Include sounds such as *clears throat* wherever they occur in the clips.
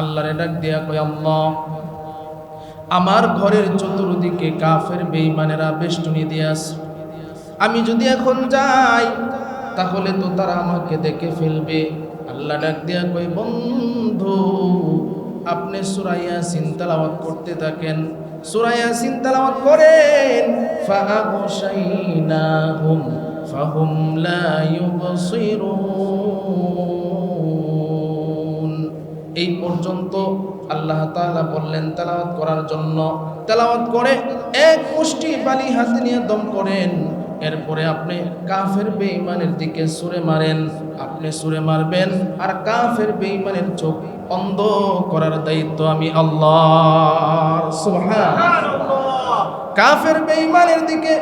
আল্লাহরে ডাক দিয়া কয়, আল্লাহ, আমার ঘরের চতুর্দিকে কাফের বেঈমানেরা বেষ্টনী দিয়ে আছে। আমি যদি এখন যাই, তাহলে তো তারা আমাকে দেখে ফেলবে। আল্লাহ ডাক দিয়া কই বন্ধু, আপনি সুরাইয়া সিনতালাওয়াত করতে থাকেন। সুরাইয়া সিনতালাওয়াত করেন ফাআবশাইনাহুম ফাহুম লা ইউবসিরুন। এই পর্যন্ত আল্লাহ তাআলা বললেন, তেলাওয়াত করার জন্য। তেলাওয়াত করে এক মুষ্টি বালি হাতে নিয়ে দম করেন। এরপরে আপনি কাফের বেঈমানের দিকে সুরে মারেন। আপনি সুরে মারবেন, আর কাফের বেঈমানের চোখ অন্ধ করার দায়িত্ব আমি আল্লাহ কাফের বেঈমানের দিকে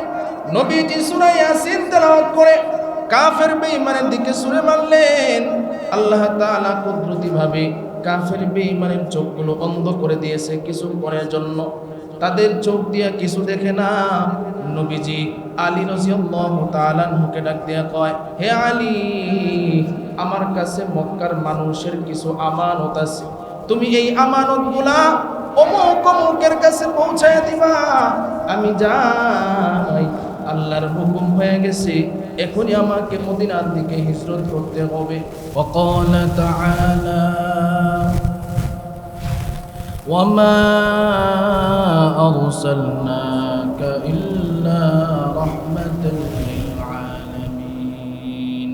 নবীজি সূরা ইয়াসিন তেলাওয়াত করে কাফের বেঈমানের দিকে সুরে মারলেন। আল্লাহ তাআলা কুদরতিভাবে কাফের বেঈমানের চোখগুলো অন্ধ করে দিয়েছে কিছু পরের জন্য। তাদের চোখ দিয়া কিছু দেখে না। নবীজি আলী রজিউল্লাহকে ডাক দিয়া কয়, হে আলী, আমার কাছে মক্কার মানুষের কিছু আমানত আছে। তুমি এই আমানতগুলা অমুক অমুকের কাছে পৌঁছায় দিবা। আমি যাই আল্লাহর হুকুম হয়ে গেছে। এখনই আমাকে মদিনার দিকে হিজরত করতে হবে। অকল তাআলা وما أرسلناك إلا رحمة للعالمين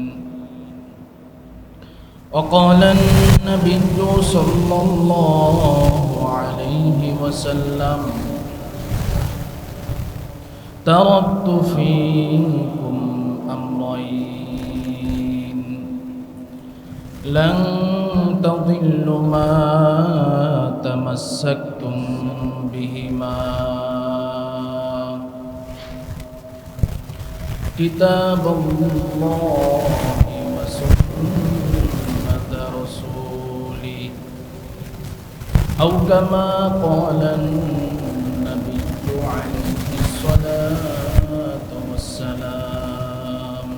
وقال النبي صلى الله عليه وسلم تركت فيكم أمرين لن تمسكتم بهما كتاب الله وسنة رسوله أو كما قال النبي عليه الصلاة والسلام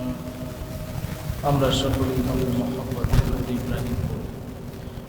أمر شكر الله محمد إبراهيم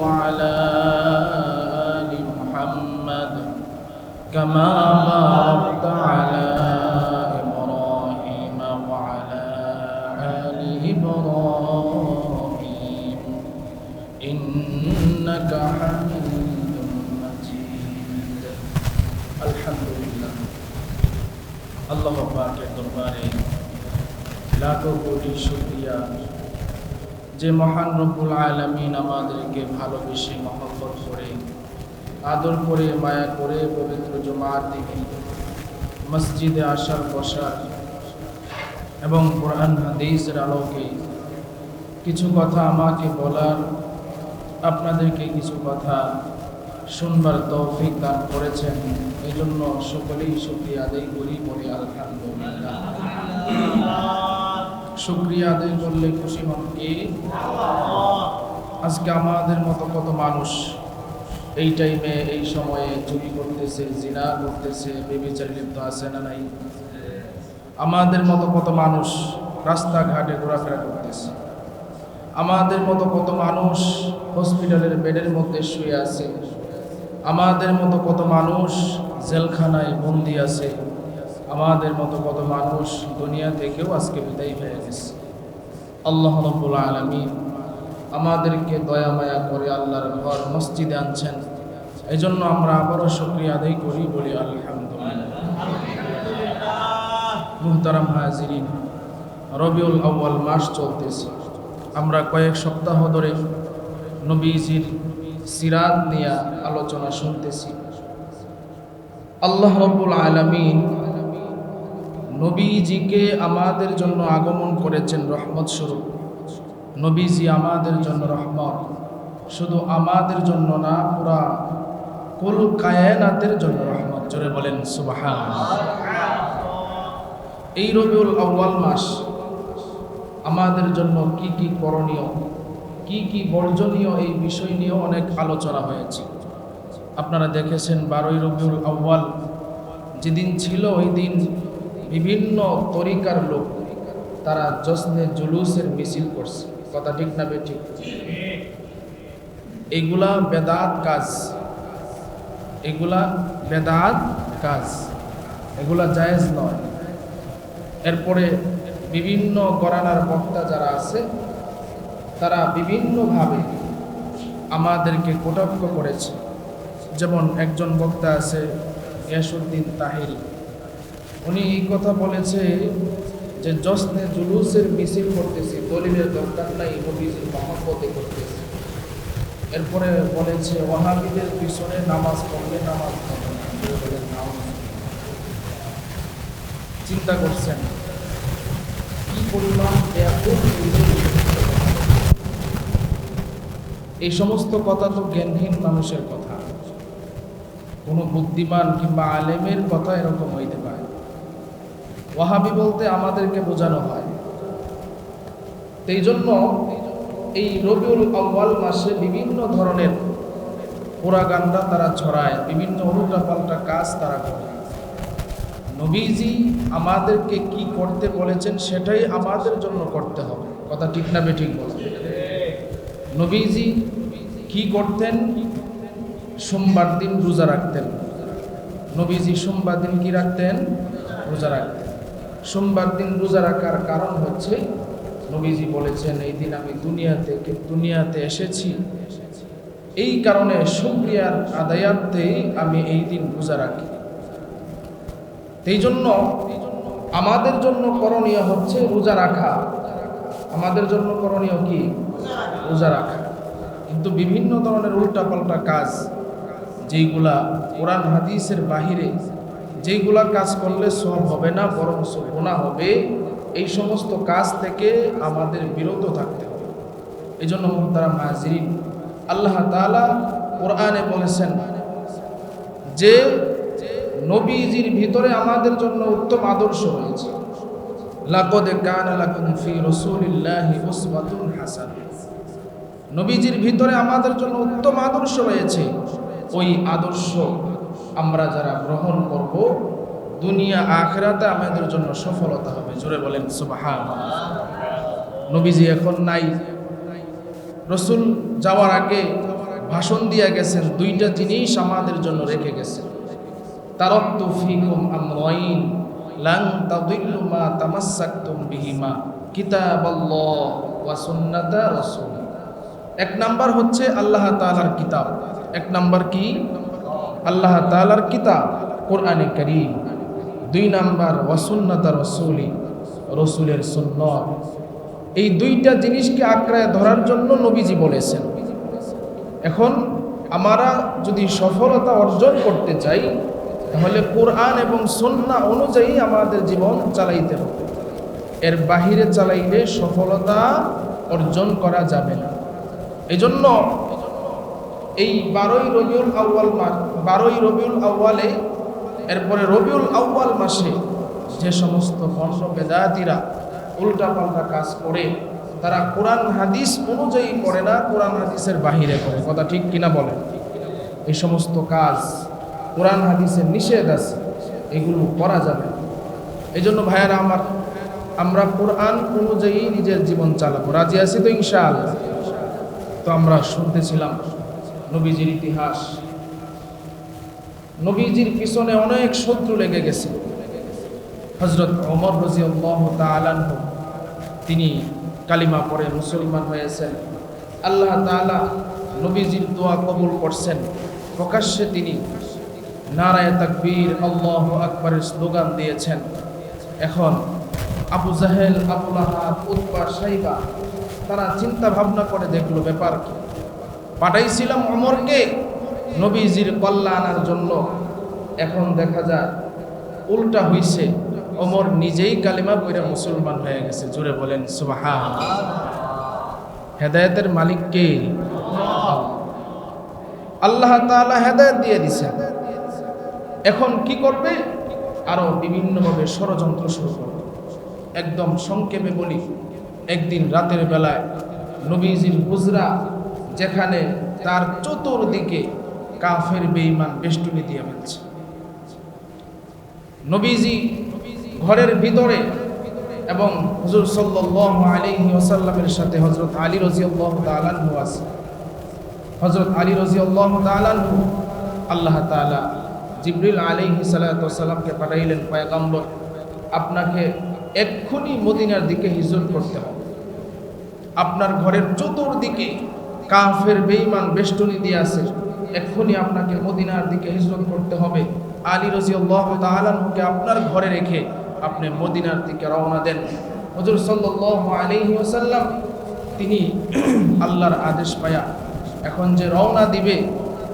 وعلى آل محمد كما باركت على إبراهيم وعلى آل إبراهيم. إنك حميد مجيد. الحمد لله الله أكبر کے دربارے لاکھوں کوٹی যে মহান রব্বুল আলমিন আমাদেরকে ভালোবেসে মহব্বত করে, আদর করে, মায়া করে পবিত্র জমার দিকে মসজিদে আসার বসার এবং কোরআন, হাদিসের আলোকে কিছু কথা আমাকে বলার, আপনাদেরকে কিছু কথা শুনবার তৌফিক দান করেছেন। এই জন্য সকলেই শুক্রিয়া আদায় করি বলে আলহামদুলিল্লাহ। শুক্রিয়া আদায় করলে খুশি হন কে? আজকে আমাদের মতো কত মানুষ এই টাইমে এই সময়ে চুরি করতেছে, জিনা করতেছে বেবিচার লিপ্ত আছে না নাই? আমাদের মতো কত মানুষ রাস্তাঘাটে ঘোরাফেরা করতেছে। আমাদের মতো কত মানুষ হসপিটালের বেডের মধ্যে শুয়ে আছে। আমাদের মতো কত মানুষ জেলখানায় বন্দি আছে। আমাদের মতো কত মানুষ দুনিয়া থেকেও আজকে বিদায় হয়ে গেছে। আল্লাহ রব্বুল আলমী আমাদেরকে দয়া মায়া করে আল্লাহর ঘর, মসজিদে আনছেন। এই জন্য আমরা আবারও শুক্রিয়া আদায় করি, বলি আলহামদুলিল্লাহ। মুহতারাম হাজিরিন, রবিউল আউ্য়াল মাস চলতেছে। আমরা কয়েক সপ্তাহ ধরে নবীজির সিরাত নিয়ে আলোচনা শুনতেছি। আল্লাহ রব্বুল আলমিন নবীজিকে আমাদের জন্য আগমন করেছেন রহমত স্বরূপ। নবীজি আমাদের জন্য রহমত। শুধু আমাদের জন্য না, পুরা কুল কায়নাতের জন্য রহমত। জোরে বলেন সুবাহান এই রবিউল আউ্বাল মাস আমাদের জন্য কি কি করণীয়, কি কি বর্জনীয় এই বিষয় নিয়েও অনেক আলোচনা হয়েছে। আপনারা দেখেছেন বারোই রবিউল আউ্বাল যেদিন ছিল ওই দিন বিভিন্ন তরিকার লোক তারা জশ্নে জুলুসের মিছিল করছে। কথা ঠিক না বে ঠিক? এগুলা বেদাত কাজ। এগুলা বেদাত কাজ। এগুলা জায়েজ নয়। এরপরে বিভিন্ন গরানার বক্তা যারা আছে, তারা বিভিন্নভাবে আমাদেরকে কটাক্ষ করেছে। যেমন একজন বক্তা আছে ইয়াসুদ্দিন তাহিরি। উনি এই কথা বলেছে যে জশ্নে জুলুসের মিছিল করতেছি, দলিলের দরকার নাই নবীজির মহব্বতে করতেছি এরপরে বলেছে, ওয়াহাবিদের পিছনে নামাজ পড়লে নামাজ। নামাজ। চিন্তা করছেন, কি পরিমাণ এই সমস্ত কথা তো জ্ঞানহীন মানুষের কথা কোনো বুদ্ধিমান কিংবা আলেমের কথা এরকম হইতে পারে ওয়াহাবি বলতে আমাদেরকে বোঝানো হয়। এই জন্য এই রবিউল আউ্বাল মাসে বিভিন্ন ধরনের পুরাগান্ডা তারা ছড়ায়, বিভিন্ন উল্টাপাল্টা কাজ তারা করে। নবীজি আমাদেরকে কি করতে বলেছেন সেটাই আমাদের জন্য করতে হবে। কথা ঠিক না বেঠিক বলেন নবীজি কি করতেন? সোমবার দিন রোজা রাখতেন। নবীজি সোমবার দিন কি রাখতেন? রোজা রাখতেন। সোমবার দিন রোজা রাখার কারণ হচ্ছে, নবীজি বলেছেন, এই দিন আমি দুনিয়াতে দুনিয়াতে এসেছি। এই কারণে শুক্রিয়ার আদায়ার্থেই আমি এই দিন রোজা রাখি। এই জন্য আমাদের জন্য করণীয় হচ্ছে রোজা রাখা। আমাদের জন্য করণীয় কি? রোজা রাখা। কিন্তু বিভিন্ন ধরনের উল্টাপাল্টা কাজ, যেইগুলা কোরআন, হাদিসের বাহিরে যেইগুলা কাজ করলে সব হবে না বরং গোনা হবে, এই সমস্ত কাজ থেকে আমাদের বিরত থাকতে হবে। এই জন্য মোহতারা মাহাজিরিন আল্লাহ তালা কোরআনে বলেছেন, যে নবীজির ভিতরে আমাদের জন্য উত্তম আদর্শ রয়েছে। লাকদে কান লাকুম ফি রাসূলিল্লাহি উসওয়াতুন হাসানাহ নবীজির ভিতরে আমাদের জন্য উত্তম আদর্শ রয়েছে, ওই আদর্শ আমরা যারা গ্রহণ করব, দুনিয়া, আখেরাতে আমাদের জন্য সফলতা হবে। জোরে বলেন সুবহান নবীজি এখন নাই। রসুল যাওয়ার আগে ভাষণ দিয়ে গেছেন, দুইটা জিনিস আমাদের জন্য রেখে গেছেন তারক্তু ফিকুম আমরাইন লাং তাদিল্লু মা তামাসসাকতুম বিহিমা, কিতাবাল্লাহ ওয়া সুন্নাতা রাসূল। এক নাম্বার হচ্ছে আল্লাহ তাআলার কিতাব। এক নাম্বার কি? আল্লাহ তাআলার কিতাব, কোরআনে কারীম। দুই নাম্বার, ওয়া সুন্নাতা রাসূলি, রসুলের সুন্নত। এই দুইটা জিনিসকে আঁকড়ায় ধরার জন্য নবীজি বলেছেন। এখন আমরা যদি সফলতা অর্জন করতে চাই, তাহলে কোরআন এবং সন্না অনুযায়ী আমাদের জীবন চালাইতে হবে। এর বাহিরে চালাইলে সফলতা অর্জন করা যাবে না। এই জন্য এই বারোই রবিউল আউ্বাল মাস, বারোই রবিউল আউ্বালে এরপরে রবিউল আউ্বাল মাসে যে সমস্ত বর্ণ বেদাতিরা উল্টাপাল্টা কাজ করে, তারা কোরআন হাদিস অনুযায়ী করে না, কোরআন হাদিসের বাহিরে করে। কথা ঠিক কিনা বলেন এই সমস্ত কাজ কোরআন হাদিসের নিষেধ আছে, এগুলো করা যাবে এই জন্য ভাইয়েরা আমার, আমরা কোরআন অনুযায়ী নিজের জীবন চালাবো। রাজি আছি তো ইনশাআল্লাহ? তো আমরা শুনতেছিলাম নবীজির ইতিহাস। নবীজির পিছনে অনেক শত্রু লেগে গেছে। হজরত অমর রাজিয়াল্লাহ তাআলাহু তিনি কালিমা পড়ে মুসলমান হয়েছেন। আল্লাহ তাআলা নবীজির দোয়া কবুল করছেন। প্রকাশ্যে তিনি নারায় তাকবীর, আল্লাহ আকবরের স্লোগান দিয়েছেন। এখন আবু জাহেল আবুল আহাদ উৎপা সাইবা, তারা চিন্তা ভাবনা করে দেখল ব্যাপার কি। পাঠাইছিলাম অমরকে নবীজির কল্লা আনার জন্য। এখন দেখা যায় উল্টা হইছে। অমর নিজেই কালিমা পইরা মুসলমান হয়ে গেছে। জুড়ে বলেন সুবাহা হেদায়তের মালিক কে? আল্লাহ তাআলা হেদায়েত দিয়ে দিছে এখন কি করবে? আরও বিভিন্নভাবে ষড়যন্ত্র শুরু করবে। একদম সংক্ষেপে বলি, একদিন রাতের বেলায় নবীজির হুজরা যেখানে তার চতুর্দিকে কাফের বেঈমান বেষ্টনী দিয়ে ফেলছে নবীজি ঘরের ভিতরে এবং হুজুর সাল্লাল্লাহু আলাইহি ওয়াসাল্লামের সাথে হযরত আলী রাদিয়াল্লাহু তাআলা আনহু আছে। হযরত আলী রাদিয়াল্লাহু তাআলা আনহু আল্লাহ তাআলা জিবরিল আলাইহি সালাতু ওয়াসাল্লামকে পাঠাইলেন, পয়গম্বর, আপনাকে এক্ষুনি মদিনার দিকে হিজরত করতে হবে। আপনার ঘরের চতুর্দিকে কাফের বেঈমান বেষ্টনী দিয়ে আছে, এক্ষুনি আপনাকে মদিনার দিকে হিজরত করতে হবে। আলী তাআলা আনহুকে আপনার ঘরে রেখে আপনি মদিনার দিকে রওনা দেন। হযরত সাল্লাল্লাহু আলাইহি ওয়াসাল্লাম, তিনি *clears throat* আল্লাহর আদেশ পায়া, এখন যে রওনা দিবে,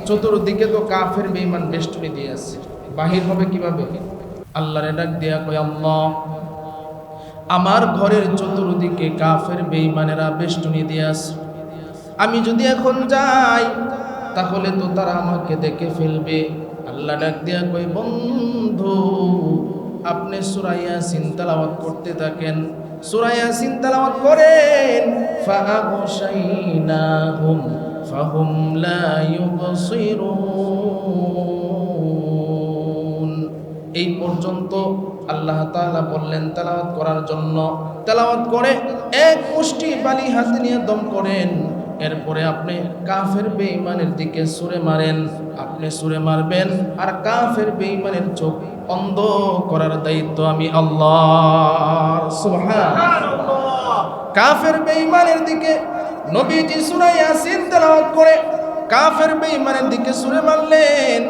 চতুর্দিকে তো কাফের বেঈমান বেষ্টনী দিয়ে আছে। বাহির হবে কীভাবে? আল্লাহর ডাক দেয়া কয়, আল্লাহ, আমার ঘরের চতুর্দিকে কাফের বেঈমানেরা বেষ্টনী দিয়ে আছে। আমি যদি এখন যাই, তাহলে তো তারা আমাকে দেখে ফেলবে। আল্লাহ ডাক দিয়া কই বন্ধু, আপনি সুরাইয়া সিনতালাওয়াত করতে থাকেন। সুরাইয়া সিনতালাওয়াত করেন। ফাআগশাইনাহুম, ফাহুম লা ইউবসিরুন। এই পর্যন্ত আল্লাহ তাআলা বললেন তেলাওয়াত করার জন্য। তেলাওয়াত করে এক মুষ্টি বালি হাতে নিয়ে দম করেন। এরপরে আপনি কাফের বেঈমানের দিকে সুরে মারেন, আপনি সুরে মারবেন। আর কাফের বেঈমানের চোখ অন্ধ করার দায়িত্ব আমি আল্লাহ কাফের বেঈমানের দিকে নবীজি সূরা ইয়াসিন তেলাওয়াত করে কাফের বেঈমানের দিকে সুরে মারলেন।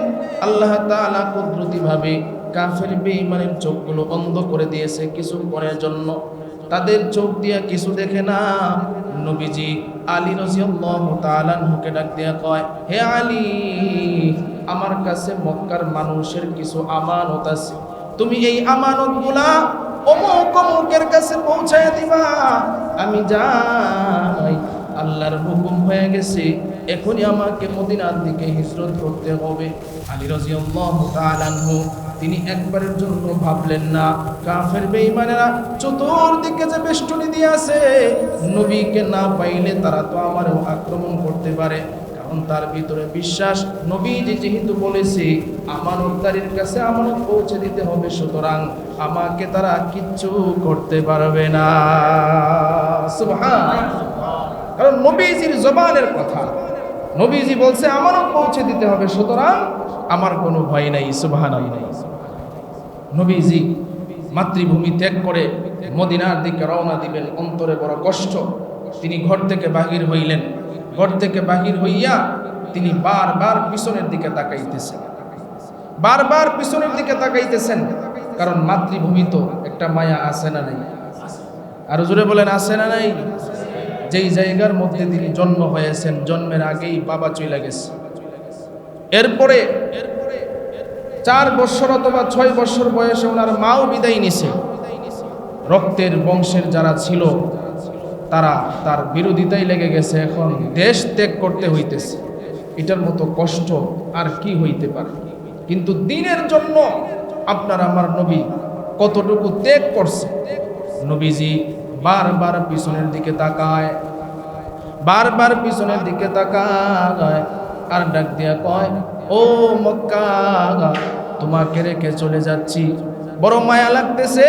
আল্লাহ তাআলা কুদরতিভাবে কাফের বেঈমানের চোখগুলো অন্ধ করে দিয়েছে কিছু পরের জন্য। তাদের চোখ দিয়া কিছু দেখে না নবীজি আলী রাদিয়াল্লাহু তাআলা হুকে ডাক দিয়া কয়, হে আলী, আমার কাছে মক্কার মানুষের কিছু আমানত আছে। তুমি এই আমানতগুলা অমুক অমুকের কাছে পৌঁছায় দিবা। আমি যাই আল্লাহর হুকুম হয়ে গেছে। এখনই আমাকে মদিনার দিকে হিজরত করতে হবে। আলী রাদিয়াল্লাহু তাআলা আনহু, তিনি একবারের জন্য ভাবলেন না, কাফের বেঈমানেরা চতুর্দিকে যে বেষ্টনী দিয়ে আছে, নবীকে না পাইলে তারা তো আমারও আক্রমণ করতে পারে। কারণ তার ভিতরে বিশ্বাস নবী যে যেহেতু বলেছে আমানতদারির কাছে আমানত পৌঁছে দিতে হবে, সুতরাং আমাকে তারা কিচ্ছু করতে পারবে না। সুবহান। কারণ নবীজির জবানের কথা। নবীজি বলছে, আমারও পৌঁছে দিতে হবে, সুতরাং আমার কোনো ভয় নাই সুবহান নবীজি মাতৃভূমি ত্যাগ করে মদিনার দিকে রওনা দিবেন অন্তরে বড় কষ্ট। তিনি ঘর থেকে বাহির হইলেন। ঘর থেকে বাহির হইয়া তিনি বারবার পিছনের দিকে তাকাইতেছেন। বারবার পিছনের দিকে তাকাইতেছেন, কারণ মাতৃভূমি তো একটা মায়া আছে না নাই? আরও জোরে বলেন, আছে না নাই? যেই জায়গার মধ্যে তিনি জন্ম হয়েছেন, জন্মের আগেই বাবা চলে গেছে। এরপরে চার বছর অথবা ছয় বছর বয়সে ওনার মাও বিদায় নিছে। রক্তের বংশের যারা ছিল, তারা তার বিরোধিতাই লেগে গেছে। এখন দেশ ত্যাগ করতে হইতেছে। এটার মতো কষ্ট আর কি হইতে পারে? কিন্তু দিনের জন্য আপনার আমার নবী কতটুকু ত্যাগ করছে? নবীজি বারবার পিছনের দিকে তাকায়, বারবার পিছনের দিকে তাকায় আর ডাক দিয়া কয়, ও মক্কা, তোমাকে রেখে চলে যাচ্ছি। বড় মায়া লাগতেছে,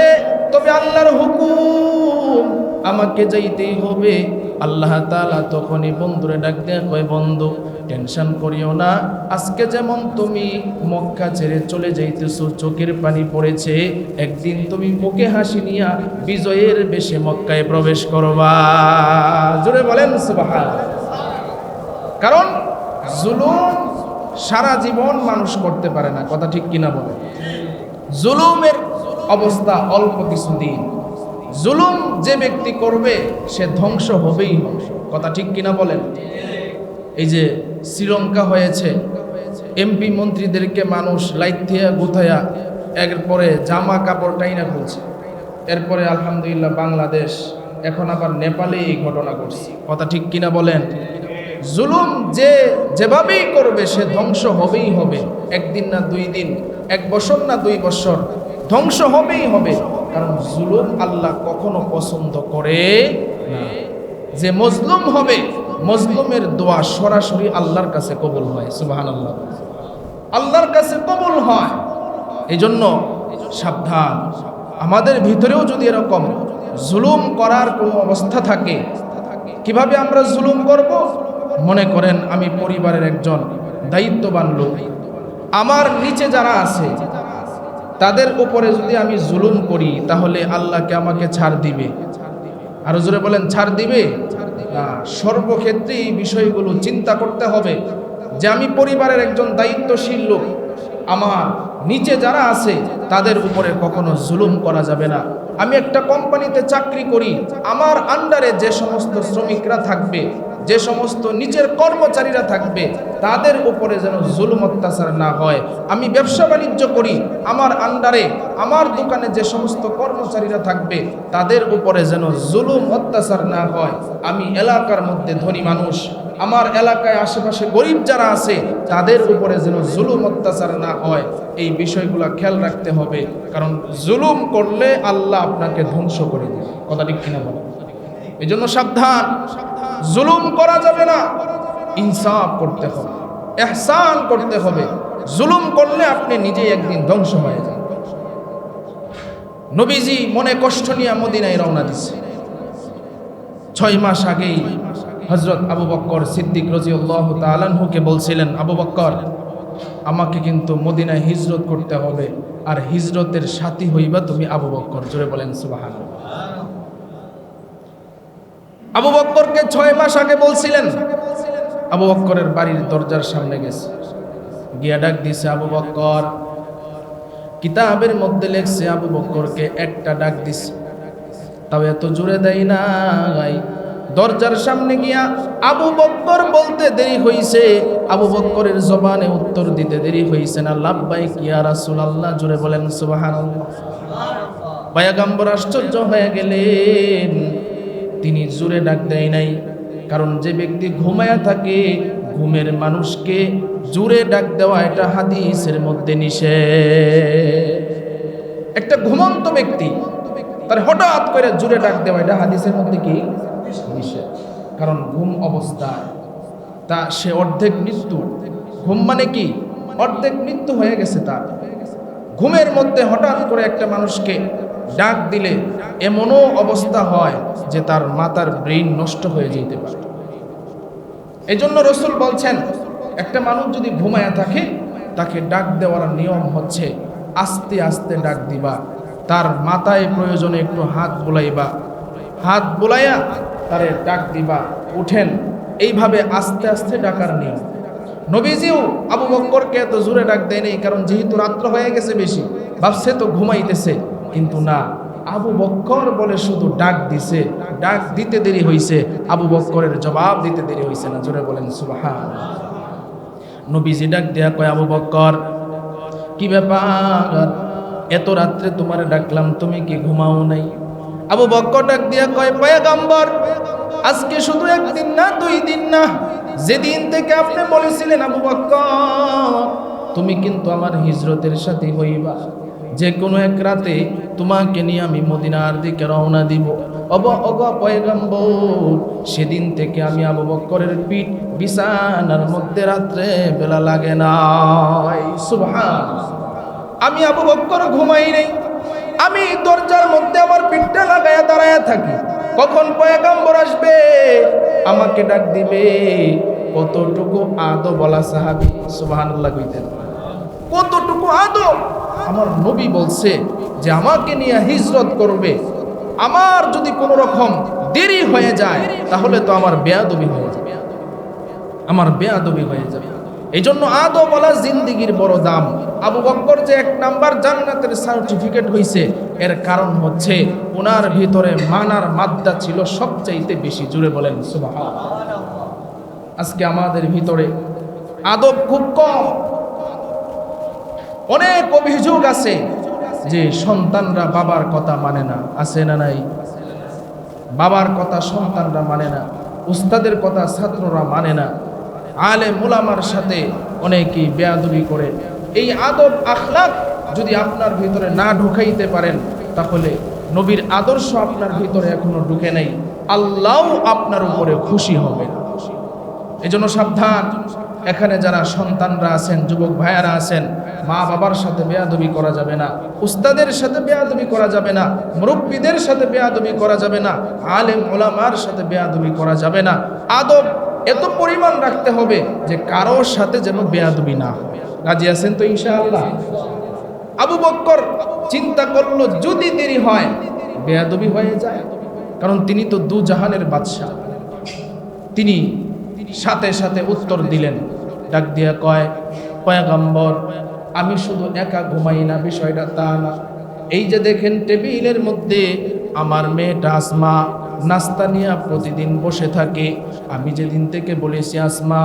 তবে আল্লাহর হুকুম আমাকে যাইতেই হবে। আল্লাহ তাআলা তখনই বন্ধুরে ডাক দেয়া কয়, বন্ধু টেনশন করিও না। আজকে যেমন তুমি মক্কা ছেড়ে চলে যাইতেছো, চোখের পানি পড়েছে, একদিন তুমি মুখে হাসি নিয়া বিজয়ের বেশে মক্কায় প্রবেশ করবা। জোরে বলেন সুবহান। কারণ জুলুম সারা জীবন মানুষ করতে পারে না, কথা ঠিক কিনা বলে জুলুমের অবস্থা অল্প কিছুদিন জুলুম যে ব্যক্তি করবে, সে ধ্বংস হবেই হবে কথা ঠিক কিনা বলেন? এই যে শ্রীলঙ্কা হয়েছে, এমপি মন্ত্রীদেরকে মানুষ লাইট থিয়া গুথায়া এরপরে জামা কাপড় টাইনা খুলছে। এরপরে আলহামদুলিল্লাহ বাংলাদেশ এখন আবার নেপালে এই ঘটনা ঘটছে। কথা ঠিক কিনা বলেন? জুলুম যে যেভাবেই করবে, সে ধ্বংস হবেই হবে। একদিন না দুই দিন, এক বছর না দুই বছর, ধ্বংস হবেই হবে। কারণ জুলুম আল্লাহ কখনো পছন্দ করে যে মজলুম হবে মজলুমের দোয়া সরাসরি আল্লাহর কাছে কবুল হয় সুবাহান আল্লাহ আল্লাহর কাছে কবুল হয়। এই জন্য সাবধান। আমাদের ভিতরেও যদি এরকম জুলুম করার কোনো অবস্থা থাকে, কীভাবে আমরা জুলুম করব? মনে করেন আমি পরিবারের একজন দায়িত্ববান লোক। আমার নিচে যারা আছে, তাদের উপরে যদি আমি জুলুম করি, তাহলে আল্লাহকে আমাকে ছাড় দিবে। আরও জোরে বলেন, ছাড় দিবে? সর্বক্ষেত্রে এই বিষয়গুলো চিন্তা করতে হবে যে আমি পরিবারের একজন দায়িত্বশীল লোক। আমার নিচে যারা আছে, তাদের উপরে কখনো জুলুম করা যাবে না। আমি একটা কোম্পানিতে চাকরি করি, আমার আন্ডারে যে সমস্ত শ্রমিকরা থাকবে যে সমস্ত নিজের কর্মচারীরা থাকবে, তাদের উপরে যেন জুলুম অত্যাচার না হয়। আমি ব্যবসা বাণিজ্য করি, আমার আন্ডারে, আমার দোকানে যে সমস্ত কর্মচারীরা থাকবে, তাদের উপরে যেন জুলুম অত্যাচার না হয়। আমি এলাকার মধ্যে ধনী মানুষ, আমার এলাকায় আশেপাশে গরিব যারা আছে, তাদের উপরে যেন জুলুম অত্যাচার না হয়। এই বিষয়গুলো খেয়াল রাখতে হবে, কারণ জুলুম করলে আল্লাহ আপনাকে ধ্বংস করে দেবে। কথা ঠিক কিনা বলে এই জন্য সাবধান। জুলুম করা যাবে না। ইনসাফ করতে হবে। এহসান করতে হবে। জুলুম করলে আপনি নিজেই একদিন ধ্বংস হয়ে যান। নবীজি মনে কষ্ট নিয়ে মদিনায় রওনা দিছে। ছয় মাস আগেই হজরত আবু বক্কর সিদ্দিক রাজিউল্লাহ তালানহুকে বলছিলেন, আবু বক্কর, আমাকে কিন্তু মদিনায় হিজরত করতে হবে। আর হিজরতের সাথী হইবা তুমি আবু বক্কর। জোরে বলেন সুবাহান আবু বক্করকে ছয় মাস আগে বলছিলেন, আবু বক্করের বাড়ির দরজার সামনে গেছে। গিয়া ডাক দিছে, আবু বক্কর। কিতাবের মধ্যে লেখছে, আবু বক্করকে একটা ডাক দিছে। তাও এত জোরে দেয় নাই। দরজার সামনে গিয়া আবু বক্কর বলতে দেরি হইছে। আবু বক্করের জবানে উত্তর দিতে দেরি হইছে না। লাভবাই কিয়া রাসুল আল্লাহ জুড়ে বলেন সুবাহান বায়াগাম্বর আশ্চর্য হয়ে গেলেন। তিনি জোরে ডাক দেয় নাই। কারণ যে ব্যক্তি ঘুমায়া থাকে, ঘুমের মানুষকে জোরে ডাক দেওয়া এটা হাদিসের মধ্যে নিষে একটা ঘুমন্ত ব্যক্তি, তার হঠাৎ করে জোরে ডাক দেওয়া এটা হাদিসের মধ্যে কি? নিষেধ। কারণ ঘুম অবস্থায় তা সে অর্ধেক মৃত্যু। ঘুম মানে কি? অর্ধেক মৃত্যু হয়ে গেছে তার। ঘুমের মধ্যে হঠাৎ করে একটা মানুষকে ডাক দিলে এমনও অবস্থা হয় যে তার মাতার ব্রেইন নষ্ট হয়ে যেতে পারে। এই জন্য রসুল বলছেন, একটা মানুষ যদি ঘুমায়া থাকে, তাকে ডাক দেওয়ার নিয়ম হচ্ছে আস্তে আস্তে ডাক দিবা, তার মাথায় প্রয়োজনে একটু হাত বুলাইবা। হাত বুলাইয়া তারে ডাক দিবা, উঠেন। এইভাবে আস্তে আস্তে ডাকার নিয়ম। নবীজিও আবু বক্করকে এত জোরে ডাক দেয়নি কারণ যেহেতু রাত্র হয়ে গেছে বেশি, ভাবছে তো ঘুমাইতেছে। কিন্তু না। আবু বক্কর বলে শুধু ডাক দিছে। ডাক দিতে দেরি হইছে। আবু বক্করের জবাব দিতে দেরি হইছে না। জোরে বলেন সুবাহান নবীজি ডাক দেয়া কয়, আবু বক্কর, কি ব্যাপার? এত রাত্রে তোমার ডাকলাম, তুমি কি ঘুমাও নাই? আবু বক্কর ডাক দিয়া কয়, পয়গাম্বর, আজকে শুধু একদিন না, দুই দিন না। যেদিন থেকে আপনি বলেছিলেন, আবু বক্কর, তুমি কিন্তু আমার হিজরতের সাথে হইবা। যে কোনো এক রাতে তোমাকে নিয়ে আমি মদিনার দিকে রওনা দিব। অব, অগ, পয়গম্বর, সেদিন থেকে আমি আবু বক্করের পিঠ বিছানার মধ্যে রাত্রে বেলা লাগে না সুবহান আমি আবু বক্কর ঘুমাই নেই। আমি দরজার মধ্যে আমার পিঠটা লাগায়া দাঁড়ায়া থাকি। কখন পয়গম্বর আসবে? আমাকে ডাক দিবে, কতটুকু আদো বলা সাহাবি? সুবহানাল্লাহ কইতেন। কতটুকু আদো আমার নবী বলছে যে আমাকে নিয়ে হিজরত করবে। আমার যদি কোনো রকম দেরি হয়ে যায়, তাহলে তো আমার বেয়াদবি হয়ে যাবে। আমার বেয়াদবি হয়ে যাবে। এই জন্য আদো বলা জিন্দিগির বড় দাম। আবু বক্কর যে এক নাম্বার জান্নাতের সার্টিফিকেট হইছে, এর কারণ হচ্ছে ওনার ভিতরে মানার মাদ্দা ছিল সবচাইতে বেশি। জুড়ে বলেন সুবহান আজকে আমাদের ভিতরে আদব খুব কম। অনেক অভিযোগ আছে যে সন্তানরা বাবার কথা মানে না, আছে না নাই? বাবার কথা সন্তানরা মানে না, উস্তাদের কথা ছাত্ররা মানে না। আলে মুলামার সাথে অনেকেই বেয়াদবি করে। এই আদব আখলাক যদি আপনার ভিতরে না ঢুকাইতে পারেন, তাহলে নবীর আদর্শ আপনার ভিতরে এখনও ঢুকে নেই। আল্লাহ আপনার উপরে খুশি হবে এই জন্য সাবধান। এখানে যারা সন্তানরা আছেন, যুবক ভাইয়ারা আছেন, মা বাবার সাথে বেয়াদবি করা যাবে না, উস্তাদের সাথে বেয়াদবি করা যাবে না, মুরব্বীদের সাথে বেয়াদবি করা যাবে না, আলেম ওলামার সাথে বেয়াদবি করা যাবে না। আদব এত পরিমাণ রাখতে হবে যে কারোর সাথে যেন বেয়াদবি না রাজি আছেন তো ইনশাআল্লাহ? আবু বক্কর চিন্তা করল, যদি দেরি হয়, বেয়াদবি হয়ে যায়। কারণ তিনি তো দু জাহানের বাদশাহ। তিনি সাথে সাথে উত্তর দিলেন। ডাক দিয়া কয়, পয়াগম্বর, আমি শুধু একা ঘুমাই না, বিষয়টা তা না। এই যে দেখেন টেবিলের মধ্যে আমার মেয়েটা আসমা, নাস্তা নিয়ে প্রতিদিন বসে থাকে। আমি যেদিন থেকে বলেছি, আসমা,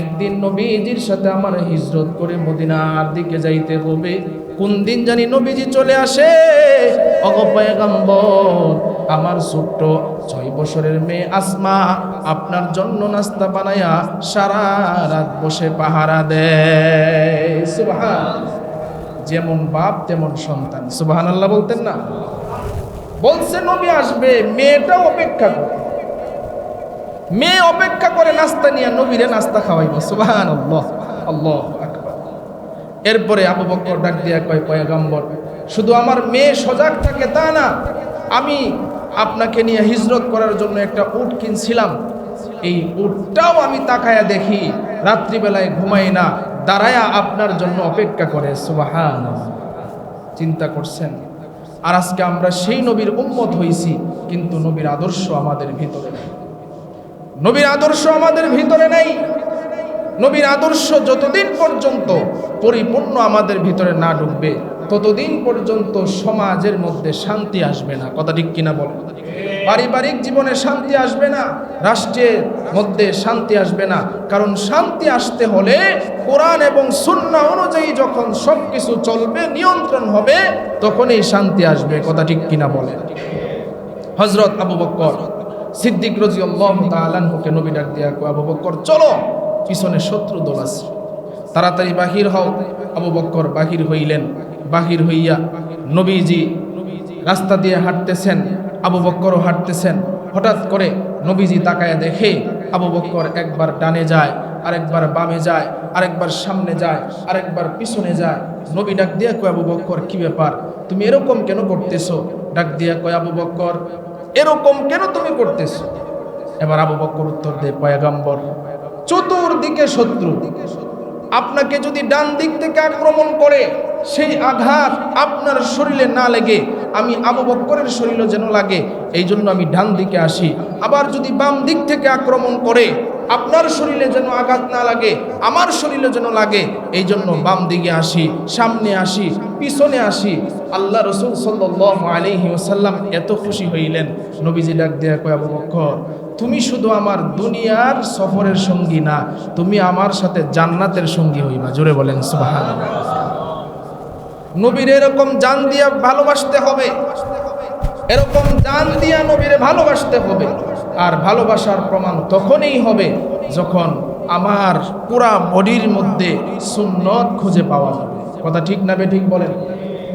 একদিন নবীজির সাথে আমার হিজরত করে মদিনার দিকে যাইতে হবে। কোন দিন জানি নবীজি চলে আসে? অগপয়গম্বর আমার ছোট্ট ছয় বছরের মেয়ে আসমা আপনার জন্য নাস্তা বানায়া সারা রাত বসে পাহারা দেয়। যেমন বাপ, তেমন সন্তান। সুবহান আল্লাহ বলতেন না? বলছে, নবী আসবে মেয়েটা অপেক্ষা করে। মেয়ে অপেক্ষা করে নাস্তা নিয়ে নবীরে নাস্তা খাওয়াইব। সুবহান আল্লাহ আল্লাহ এরপরে আবু বকর ডাক দিয়া কয়, পয়গম্বর, শুধু আমার মেয়ে সজাগ থাকে তা না, আমি আপনাকে নিয়ে হিজরত করার জন্য একটা উট কিনছিলাম। এই উটটাও আমি তাকায়া দেখি, রাত্রিবেলায় ঘুমাই না, দাঁড়ায়া আপনার জন্য অপেক্ষা করে। সুবাহান চিন্তা করছেন, আর আজকে আমরা সেই নবীর উম্মত হইছি, কিন্তু নবীর আদর্শ আমাদের ভিতরে নেই। নবীর আদর্শ আমাদের ভিতরে নেই। নবীর আদর্শ যতদিন পর্যন্ত পরিপূর্ণ আমাদের ভিতরে না ঢুকবে ততদিন পর্যন্ত সমাজের মধ্যে শান্তি আসবে না। কথা ঠিক কিনা বল? পারিবারিক জীবনে শান্তি আসবে না, রাষ্ট্রের মধ্যে শান্তি আসবে না। কারণ শান্তি আসতে হলে কোরআন এবং সুন্না অনুযায়ী যখন সব কিছু চলবে, নিয়ন্ত্রণ হবে, তখনই শান্তি আসবে। কথা ঠিক কিনা বলে? হজরত আবু বক্কর সিদ্দিক রাজি আল্লাহ তালানহুকে নবী ডাক দিয়া আবু বক্কর চলো, পিছনে শত্রু দল আছে। তাড়াতাড়ি বাহির হও। আবু বক্কর বাহির হইলেন। বাহির হইয়া নবীজি রাস্তা দিয়ে হাঁটতেছেন, আবু বক্করও হাঁটতেছেন। হঠাৎ করে নবীজি তাকায় দেখে আবু বক্কর একবার ডানে যায়, আরেকবার বামে যায়, আরেকবার সামনে যায়, আরেকবার পিছনে যায়। নবী ডাক দিয়া কয়, আবু বক্কর, কি ব্যাপার? তুমি এরকম কেন করতেছো? ডাক দিয়া কয়, আবু বক্কর, এরকম কেন তুমি করতেছো? এবার আবু বক্কর উত্তর দেয়, পয়াগম্বর, চতুর্দিকে শত্রু। আপনাকে যদি ডান দিক থেকে আক্রমণ করে সেই আঘাত আপনার শরীরে না লেগে, আমি আবু বক্করের শরীরে যেন লাগে এই জন্য আমি ডান দিকে আসি। আবার যদি বাম দিক থেকে আক্রমণ করে, আপনার শরীরে যেন আঘাত না লাগে, আমার শরীরে যেন লাগে এই জন্য বাম দিকে আসি, সামনে আসি, পিছনে আসি। আল্লাহ রসুল সাল্লাহ আলহি ওসাল্লাম এত খুশি হইলেন। নবীজি ডাক দেয়া কয়, আবু বক্কর, তুমি শুধু আমার দুনিয়ার সফরের সঙ্গী না, তুমি আমার সাথে জান্নাতের সঙ্গী হইবা। জোরে বলেন সুবাহান নবীর এরকম জান দিয়া ভালোবাসতে হবে। এরকম জান দিয়া নবীরে ভালোবাসতে হবে। আর ভালোবাসার প্রমাণ তখনই হবে যখন আমার পুরা বডির মধ্যে সুন্নত খুঁজে পাওয়া যাবে। কথা ঠিক না বে ঠিক বলেন?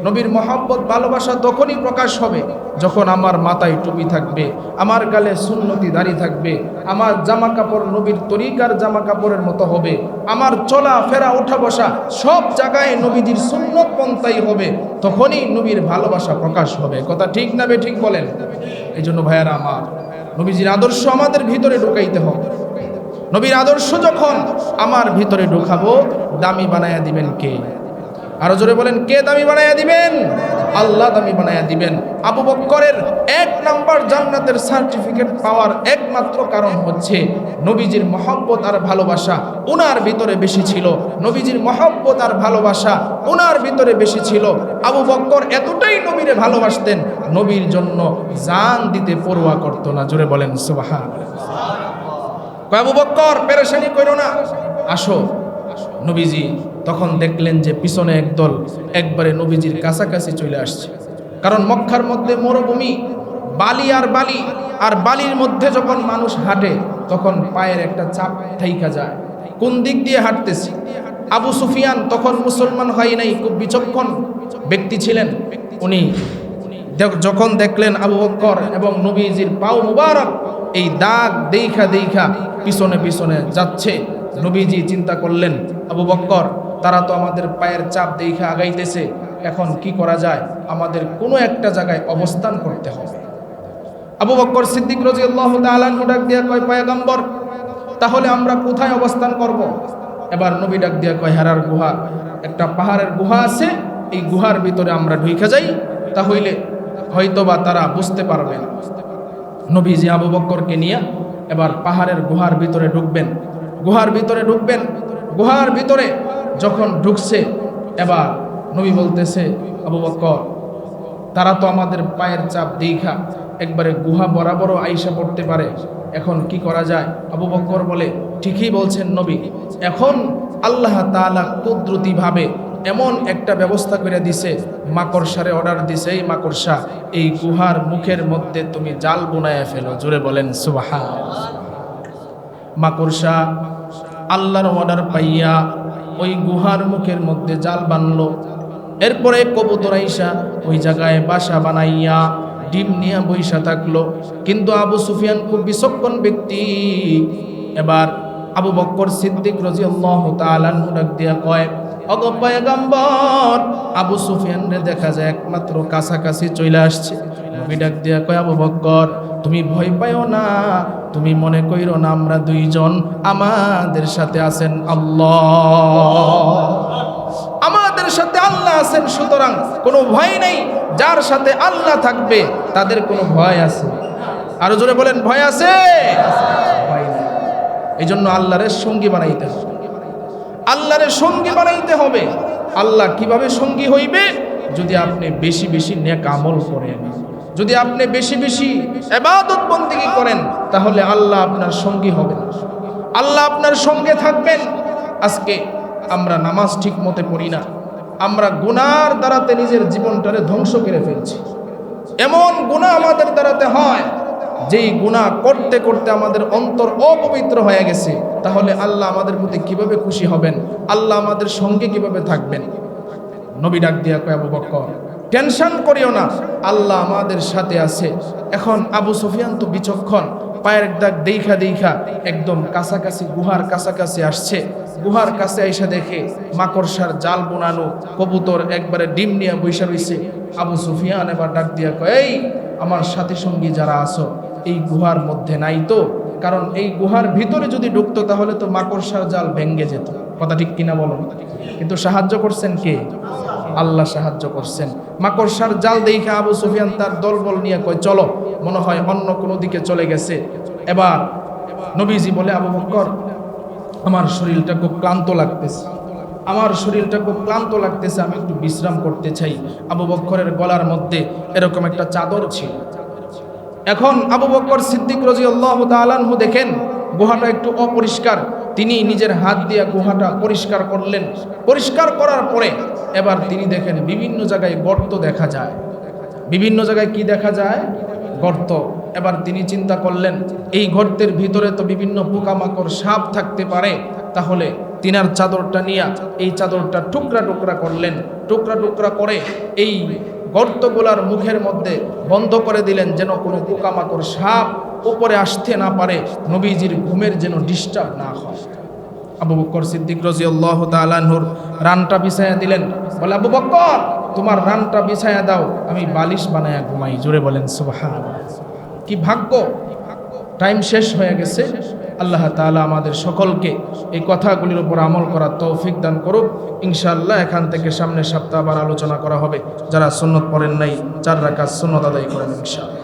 নবীর মহাব্বত, ভালোবাসা তখনই প্রকাশ হবে যখন আমার মাথায় টুপি থাকবে, আমার গালে সুন্নতি দাড়ি থাকবে, আমার জামা কাপড় নবীর তরিকার জামা কাপড়ের মতো হবে, আমার চলা ফেরা ওঠা বসা সব জায়গায় নবীজির সুন্নত পন্থাই হবে, তখনই নবীর ভালোবাসা প্রকাশ হবে। কথা ঠিক না বে ঠিক বলেন? এই জন্য ভাইয়ারা আমার, নবীজির আদর্শ আমাদের ভিতরে ঢুকাইতে হবে। নবীর আদর্শ যখন আমার ভিতরে ঢুকাবো, দামি বানায়া দিবেন কে? আরও জোরে বলেন, কে দামি বানাইয়া দিবেন? আল্লাহ দামি বানাইয়া দিবেন। আবু বক্করের এক নাম্বার জান্নাতের সার্টিফিকেট পাওয়ার একমাত্র কারণ হচ্ছে নবীজির মহব্বত আর ভালোবাসা ওনার ভিতরে বেশি ছিল। নবীজির মহব্বত আর ভালোবাসা ওনার ভিতরে বেশি ছিল। আবু বক্কর এতটাই নবীরে ভালোবাসতেন, নবীর জন্য জান দিতে পড়ুয়া করতো না। জোরে বলেন সুবাহা আবু বক্কর, পেরেশানি করো না। আসো, নবীজি তখন দেখলেন যে পিছনে একদল একবারে নবীজির কাছাকাছি চলে আসছে। কারণ মক্কার মধ্যে মরুভূমি, বালি আর বালি, আর বালির মধ্যে যখন মানুষ হাঁটে, তখন পায়ের একটা চাপ থাইকা যায়। কোন দিক দিয়ে হাঁটতেছি? আবু সুফিয়ান তখন মুসলমান হয় নাই, খুব বিচক্ষণ ব্যক্তি ছিলেন উনি। যখন দেখলেন আবু বক্কর এবং নবীজির পাও মুবারক এই দাগ দেইখা দেইখা পিছনে পিছনে যাচ্ছে, নবীজি চিন্তা করলেন, আবু বক্কর তারা তো আমাদের পায়ের চাপ দেখে আগাইতেছে। এখন কি করা যায়? আমাদের কোনো একটা জায়গায় অবস্থান করতে হবে। আবু বক্কর সিদ্দিক রাজি আল্লাহ তালানহু ডাক দিয়া কয়, পয়গম্বর, তাহলে আমরা কোথায় অবস্থান করব। এবার নবী ডাক দিয়া কয়, হেরার গুহা, একটা পাহাড়ের গুহা আছে, এই গুহার ভিতরে আমরা ঢুইখা যাই তাহলে হয়তোবা তারা বুঝতে পারবে না। নবীজি আবু বক্করকে নিয়ে এবার পাহাড়ের গুহার ভিতরে ঢুকবেন। গুহার ভিতরে ঢুকবেন। গুহার ভিতরে যখন ঢুকছে, এবার নবী বলতেছে, আবু তারা তো আমাদের পায়ের চাপ দীঘা একবারে গুহা বরাবরও আইসা পড়তে পারে। এখন কি করা যায়? আবু বক্কর বলে, ঠিকই বলছেন নবী। এখন আল্লাহ তাআলা কুদরতিভাবে এমন একটা ব্যবস্থা করে দিছে, মাকড়সারে অর্ডার দিছে, এই মাকড়সা, এই গুহার মুখের মধ্যে তুমি জাল বুনায় ফেলো। জুড়ে বলেন সুবাহা মাকড়সা আল্লাহর অর্ডার পাইয়া ওই গুহার মুখের মধ্যে জাল বানলো। এরপরে কবুতর আইসা ওই জায়গায় বাসা বানাইয়া ডিম নিয়ে বৈশা থাকল। কিন্তু আবু সুফিয়ান খুব বিচক্ষণ ব্যক্তি। এবার আবু বক্কর সিদ্দিক রাজি আল্লাহ তালানহু ডাক দিয়া কয় অগপয়গম্বর আবু সুফিয়ান রে দেখা যায় একমাত্র কাছাকাছি চলে আসছে। নবী ডাক দিয়া কয়, আবু বক্কর, তুমি ভয় পাইও না, তুমি মনে কইরো না আমরা দুইজন আমাদের সাথে আছেন আল্লাহ। আমাদের সাথে আল্লাহ আছেন, সুতরাং কোনো ভয় নেই, যার সাথে আল্লাহ থাকবে, তাদের কোনো ভয় আছে। আরও জোরে বলেন, ভয় আছে? এই জন্য আল্লাহরে সঙ্গী বানাইতে হবে। আল্লাহরে সঙ্গী বানাইতে হবে। আল্লাহ কীভাবে সঙ্গী হইবে? যদি আপনি বেশি বেশি নেক আমল করেন। যদি আপনি বেশি বেশি এবাদত বন্দিগি করেন, তাহলে আল্লাহ আপনার সঙ্গী হবেন আল্লাহ আপনার সঙ্গে থাকবেন। আজকে আমরা নামাজ ঠিক মতে পড়ি না। আমরা গুনার দ্বারাতে নিজের জীবনটারে ধ্বংস করে ফেলছি। এমন গুণা আমাদের দ্বারাতে হয়, যেই গুণা করতে করতে আমাদের অন্তর অপবিত্র হয়ে গেছে, তাহলে আল্লাহ আমাদের প্রতি কীভাবে খুশি হবেন? আল্লাহ আমাদের সঙ্গে কীভাবে থাকবেন? নবী ডাক দিয়া কয়, আবু বক্কর টেনশন করিও না, আল্লাহ আমাদের সাথে আছে। এখন আবু সুফিয়ান তো বিচক্ষণ, পায়ের দাগ দেইখা দেইখা একদম কাছাকাছি, গুহার কাছাকাছি আসছে। গুহার কাছে এসে দেখে মাকড়সার জাল বোনানো কবুতর একবারে ডিম নিয়ে বৈশা রইছে। আবু সুফিয়ান এবার ডাক দিয়া কয়, এই, আমার সাথী সঙ্গী যারা আছো, এই গুহার মধ্যে নাই তো? কারণ এই গুহার ভিতরে যদি ঢুকতো, তাহলে তো মাকড়সার জাল ভেঙ্গে যেত। কথা ঠিক কিনা বলো কিন্তু সাহায্য করছেন কে? আল্লাহ সাহায্য করছেন। মাকড়সার জাল দেখে আবু সুফিয়ান তার দলবল নিয়ে কয়, চলো। মনে হয় অন্য কোনো দিকে চলে গেছে। এবার নবীজি বলে, আবু বক্কর, আমার শরীরটা খুব ক্লান্ত লাগতেছে। আমার শরীরটা খুব ক্লান্ত লাগতেছে, আমি একটু বিশ্রাম করতে চাই। আবু বক্করের গলার মধ্যে এরকম একটা চাদর ছিল। এখন আবু বক্কর সিদ্দিক রাজি আল্লাহ তালানহু দেখেন, গুহাটা একটু অপরিষ্কার। তিনি নিজের হাত দিয়ে গুহাটা পরিষ্কার করলেন। পরিষ্কার করার পরে এবার তিনি দেখেন বিভিন্ন জায়গায় গর্ত দেখা যায়। বিভিন্ন জায়গায় কি দেখা যায়? গর্ত। এবার তিনি চিন্তা করলেন, এই গর্তের ভিতরে তো বিভিন্ন পোকামাকড়, সাপ থাকতে পারে। তাহলে তিনার চাদরটা নিয়ে এই চাদরটা টুকরা টুকরা করলেন। টুকরা টুকরা করে এই গর্তগুলার মুখের মধ্যে বন্ধ করে দিলেন, যেন কোনো পোকামাকড়, সাপ উপরে আসতে না পারে, নবীজির ঘুমের যেন ডিস্টার্ব না হয়। আবু বক্কর সিদ্দিক রাজি আল্লাহ তালাহুর রানটা বিছাইয়া দিলেন। বলে, আবু বক্কর, তোমার রানটা বিছাইয়া দাও, আমি বালিশ বানায়া ঘুমাই। জোরে বলেন সুবহান কি ভাগ্য? টাইম শেষ হয়ে গেছে। আল্লাহ তাআলা আমাদের সকলকে এই কথাগুলির উপর আমল করার তৌফিক দান করুক। ইনশাআল্লাহ এখান থেকে সামনের সপ্তাহ আবার আলোচনা করা হবে। যারা সুন্নত পড়েন নাই, চার রাকাত সুন্নত আদায় করেন ইনশাআল্লাহ।